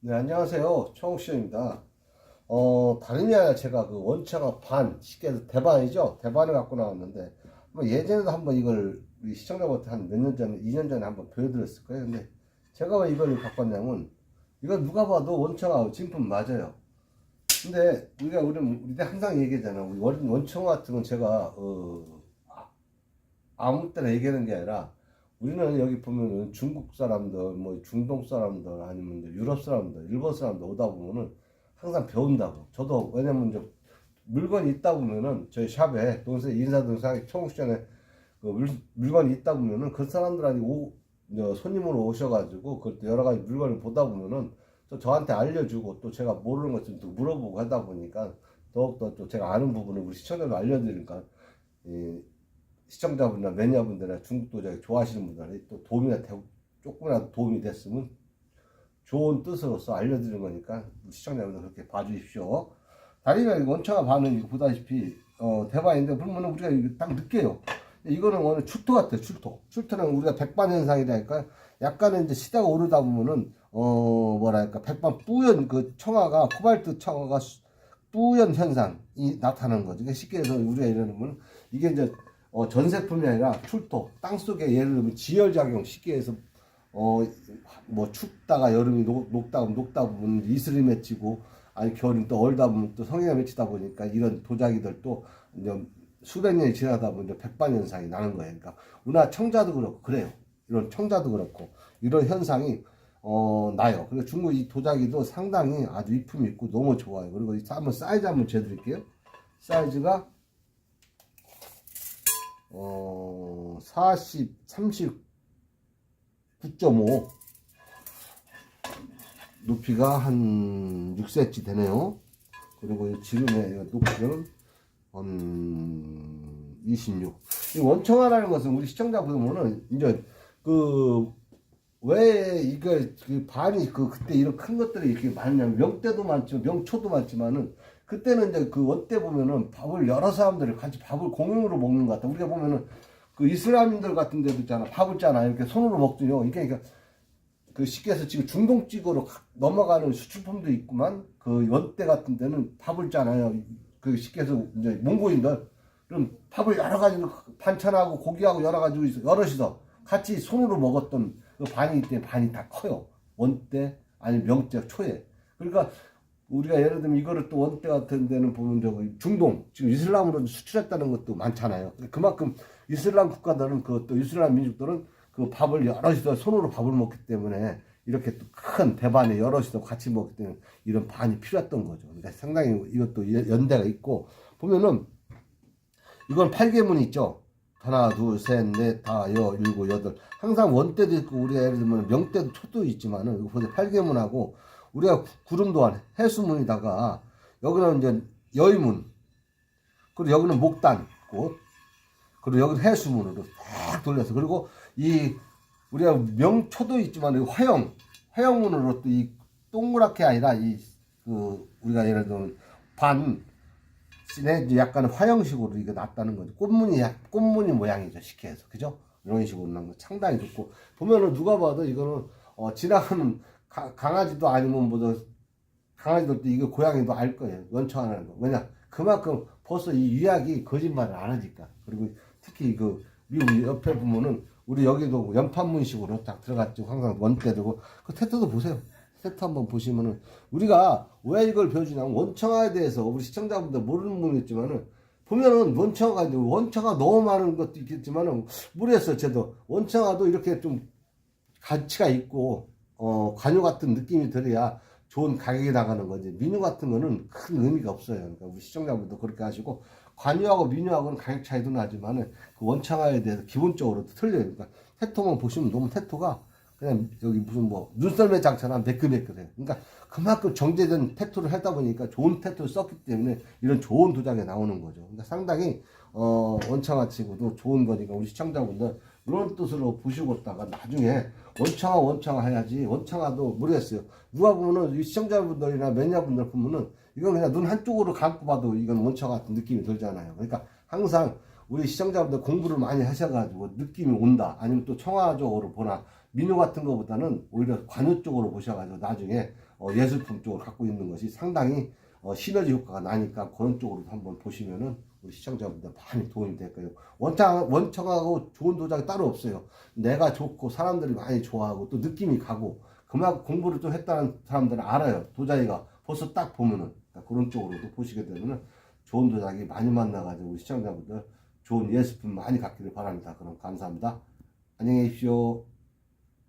네, 안녕하세요. 청옥시입니다. 어, 다름이 아니라 제가 그 원차가 반, 쉽게 해서 대반이죠? 대반을 갖고 나왔는데, 뭐 예전에도 한번 이걸 우리 시청자분한테 한 몇 년 전에, 2년 전에 한번 보여드렸을 거예요. 근데 제가 왜 이걸 갖고 왔냐면, 이건 누가 봐도 원차가 진품 맞아요. 근데 우리가, 우리, 우리 항상 얘기하잖아. 우리 원, 원청 같은 건 제가, 어, 아- 아무 때나 얘기하는 게 아니라, 우리는 여기 보면은 중국 사람들, 뭐 중동 사람들, 아니면 유럽 사람들, 일본 사람들 오다 보면은 항상 배운다고. 저도 왜냐면 이제 물건이 있다 보면은 저희 샵에 동생 인사동생 청국시장에 그 물, 물건이 있다 보면은 그 사람들한테 오, 손님으로 오셔가지고 그것도 여러 가지 물건을 보다 보면은 또 저한테 알려주고 또 제가 모르는 것 좀 또 물어보고 하다 보니까 더욱더 또 제가 아는 부분을 우리 시청자들 알려드리니까 이 시청자분이나 매니아분들이나 중국도 저기 좋아하시는 분들한테 또 도움이나 되, 조금이라도 도움이 됐으면 좋은 뜻으로서 알려드리는 거니까 시청자분들 그렇게 봐주십시오. 다리가 반은 이거 보다시피 어, 대반인데 그러면 우리가 딱 느껴요. 이거는 오늘 출토 같아요. 출토. 출토는 우리가 백반 현상이라니까 약간은 이제 시대가 오르다 보면은 어 뭐랄까 백반 뿌연 그 청아가 코발트 청아가 수- 뿌연 현상이 나타나는 거죠. 그러니까 쉽게 해서 우리가 이러면 이게 이제 어, 전세품이 아니라 출토 땅 속에 예를 들면 지열작용 쉽게 해서 어 뭐 춥다가 여름이 녹, 녹다 녹다 보면 이슬이 맺히고 아니 겨울이 또 얼다 보면 또 성해가 맺히다 보니까 이런 도자기들 또 이제 수백 년이 지나다 보면 백반 현상이 나는 거예요. 그러니까 우리나라 청자도 그렇고 그래요. 이런 청자도 그렇고 이런 현상이 어 나요. 그리고 중국 이 도자기도 상당히 아주 이품이 있고 너무 좋아요. 그리고 이 한번 사이즈 한번 재드릴게요. 사이즈가 어 40, 39.5 높이가 한 6cm 되네요. 그리고 이 지름의 높이는 한 26. 이 원청화라는 것은 우리 시청자 보면은 이제 그 왜 이거 그 반이 그 그때 이런 큰 것들이 이렇게 많냐면 명때도 많지만 명초도 많지만은 그때는 이제 그 원때 보면은 밥을 여러 사람들이 같이 밥을 공용으로 먹는 것 같아. 우리가 보면은 그 이슬람인들 같은 데도 있잖아. 밥을 잖아. 이렇게 손으로 먹더요. 이게 그러니까 그 쉽게 해서 지금 중동직으로 가- 넘어가는 수출품도 있구만 그 원대 같은 데는 밥을 잖아요. 그 쉽게 해서 이제 몽고인들 그럼 밥을 여러 가지 반찬하고 고기하고 여러 가지 있어 여럿이서 같이 손으로 먹었던 그 반이 있대 반이 다 커요. 원대 아니 명대 초에 그러니까 우리가 예를 들면 이거를 또 원대 같은 데는 보면 저기 중동 지금 이슬람으로 수출했다는 것도 많잖아요. 그만큼 이슬람 국가들은 그 또 이슬람 민족들은 그 밥을 여럿이서 손으로 밥을 먹기 때문에 이렇게 또큰 대반에 여럿이서 같이 먹기 때문에 이런 반이 필요했던 거죠. 그러니까 상당히 이것도 연- 연대가 있고 보면은 이건 팔계문이 있죠. 하나, 둘, 셋, 넷, 다, 여, 일곱, 여덟. 항상 원대도 있고 우리가 예를 들면 명대도 초도 있지만은 이거 보세요. 팔계문하고 우리가 구- 구름도안 해수문이다가 여기는 이제 여의문 그리고 여기는 목단꽃 그리고 여기는 해수문으로 딱 돌려서 그리고 이 우리가 명초도 있지만 이 화형 화형문으로 또 이 동그랗게 아니라 이 그 우리가 예를 들면 반 씬에 약간 화형식으로 이게 났다는 거죠. 꽃무늬 약- 꽃무늬 모양이죠. 쉽게 해서 그죠? 이런 식으로 난거 상당히 좋고 보면은 누가 봐도 이거는 어, 지나가는 가- 강아지도 아니면 뭐 강아지들도 이거 고양이도 알 거예요. 원청하는 거. 왜냐 그만큼 벌써 이 유약이 거짓말을 안 하니까. 그리고 특히 그 미국 옆에 보면은 우리 여기도 연판문식으로 딱 들어갔죠. 항상 원대 되고 그 테토도 보세요. 테토 한번 보시면은 우리가 왜 이걸 배워주냐면 원청화에 대해서 우리 시청자분들 모르는 분이 있지만은 보면은 원청화가 이제 원청화 너무 많은 것도 있겠지만은 모르겠어요. 저도 원청화도 이렇게 좀 가치가 있고 어 관유 같은 느낌이 들어야 좋은 가격에 나가는 거지. 민요 같은 거는 큰 의미가 없어요. 그러니까 우리 시청자분도 그렇게 하시고 관유하고 민요하고는 가격 차이도 나지만은 그 원창화에 대해서 기본적으로 틀려요. 그러니까 테토만 보시면 너무 테토가 그냥 여기 무슨 뭐 눈썰매 장처럼 매끈매끈해요. 그러니까 그만큼 정제된 테토를 하다 보니까 좋은 테토를 썼기 때문에 이런 좋은 도장이 나오는 거죠. 그러니까 상당히 어 원창화 치고도 좋은 거니까 우리 시청자분들 그런 뜻으로 보시고 있다가 나중에 원창화 원창화 해야지 원창화도 모르겠어요. 누가 보면은 이 시청자분들이나 매니아분들 보면은 이건 그냥 눈 한쪽으로 감고 봐도 이건 원창화 같은 느낌이 들잖아요. 그러니까 항상 우리 시청자분들 공부를 많이 하셔가지고 느낌이 온다. 아니면 또 청화적으로 보나 민요 같은 것보다는 오히려 관우 쪽으로 보셔가지고 나중에 어, 예술품 쪽을 갖고 있는 것이 상당히 어, 시너지 효과가 나니까 그런 쪽으로 한번 보시면은 우리 시청자분들 많이 도움이 될 거예요. 원청, 원청하고 좋은 도자기 따로 없어요. 내가 좋고 사람들이 많이 좋아하고 또 느낌이 가고 그만큼 공부를 좀 했다는 사람들은 알아요. 도자기가 벌써 딱 보면은 그러니까 그런 쪽으로도 보시게 되면은 좋은 도자기 많이 만나가지고 우리 시청자분들 좋은 예술품 많이 갖기를 바랍니다. 그럼 감사합니다. 안녕히 계십시오.